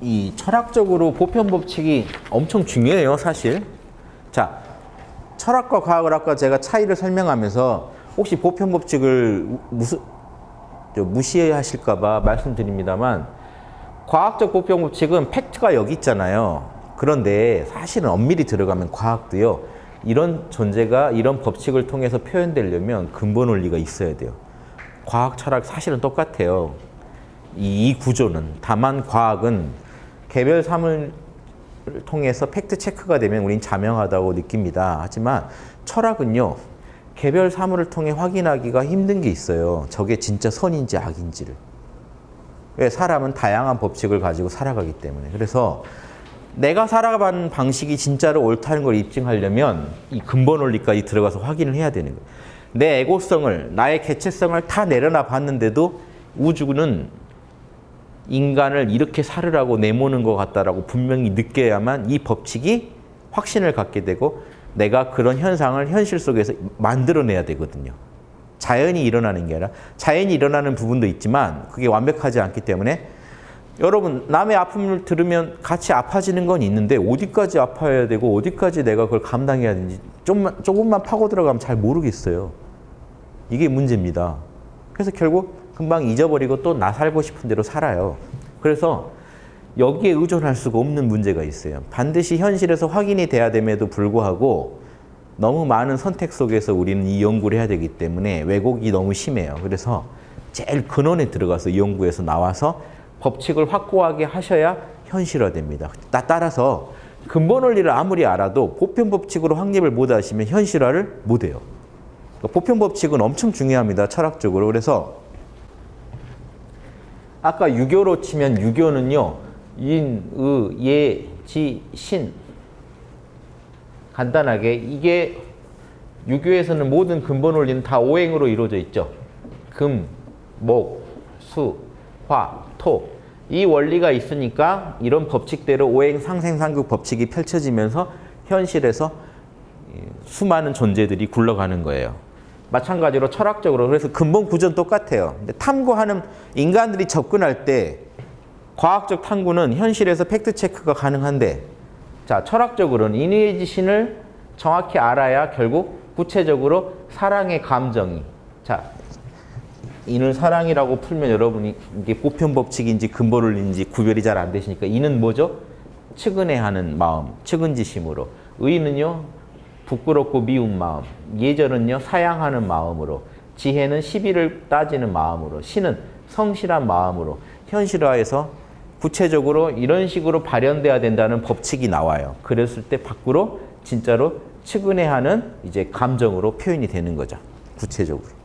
이 철학적으로 보편 법칙이 엄청 중요해요, 사실. 자, 철학과 과학을 아까 제가 차이를 설명하면서 혹시 보편 법칙을 무슨 저 무시하실까봐 말씀드립니다만 과학적 보편 법칙은 팩트가 여기 있잖아요. 그런데 사실은 엄밀히 들어가면 과학도요. 이런 존재가 이런 법칙을 통해서 표현되려면 근본 원리가 있어야 돼요. 과학, 철학 사실은 똑같아요. 이, 이 구조는 다만 과학은 개별 사물을 통해서 팩트 체크가 되면 우린 자명하다고 느낍니다. 하지만 철학은요. 개별 사물을 통해 확인하기가 힘든 게 있어요. 저게 진짜 선인지 악인지를. 왜 사람은 다양한 법칙을 가지고 살아가기 때문에. 그래서 내가 살아가는 방식이 진짜로 옳다는 걸 입증하려면 이 근본 원리까지 들어가서 확인을 해야 되는 거예요. 내 에고성을, 나의 개체성을 다 내려놔 봤는데도 우주는 인간을 이렇게 살으라고 내모는 것 같다라고 분명히 느껴야만 이 법칙이 확신을 갖게 되고 내가 그런 현상을 현실 속에서 만들어내야 되거든요. 자연이 일어나는 게 아니라 자연이 일어나는 부분도 있지만 그게 완벽하지 않기 때문에 여러분 남의 아픔을 들으면 같이 아파지는 건 있는데 어디까지 아파야 되고 어디까지 내가 그걸 감당해야 되는지 조금만, 조금만 파고 들어가면 잘 모르겠어요. 이게 문제입니다. 그래서 결국 금방 잊어버리고 또 나 살고 싶은 대로 살아요. 그래서 여기에 의존할 수가 없는 문제가 있어요. 반드시 현실에서 확인이 돼야 됨에도 불구하고 너무 많은 선택 속에서 우리는 이 연구를 해야 되기 때문에 왜곡이 너무 심해요. 그래서 제일 근원에 들어가서 이 연구에서 나와서 법칙을 확고하게 하셔야 현실화됩니다. 따, 따라서 근본 원리를 아무리 알아도 보편 법칙으로 확립을 못 하시면 현실화를 못 해요. 그러니까 보편 법칙은 엄청 중요합니다. 철학적으로. 그래서 아까 유교로 치면 유교는요. 인, 의, 예, 지, 신. 간단하게 이게 유교에서는 모든 근본 원리는 다 오행으로 이루어져 있죠. 금, 목, 수, 화, 토. 이 원리가 있으니까 이런 법칙대로 오행 상생상극 법칙이 펼쳐지면서 현실에서 수많은 존재들이 굴러가는 거예요. 마찬가지로 철학적으로 그래서 근본 구조는 똑같아요. 근데 탐구하는 인간들이 접근할 때 과학적 탐구는 현실에서 팩트 체크가 가능한데 자 철학적으로는 인의 지신을 정확히 알아야 결국 구체적으로 사랑의 감정이 자 인을 사랑이라고 풀면 여러분이 이게 보편 법칙인지 근본 원리인지 구별이 잘 안 되시니까 인은 뭐죠? 측은해하는 마음, 측은지심으로 의는요 부끄럽고 미운 마음, 예절은요 사양하는 마음으로, 지혜는 시비를 따지는 마음으로, 신은 성실한 마음으로 현실화해서 구체적으로 이런 식으로 발현돼야 된다는 법칙이 나와요. 그랬을 때 밖으로 진짜로 측은해하는 이제 감정으로 표현이 되는 거죠. 구체적으로.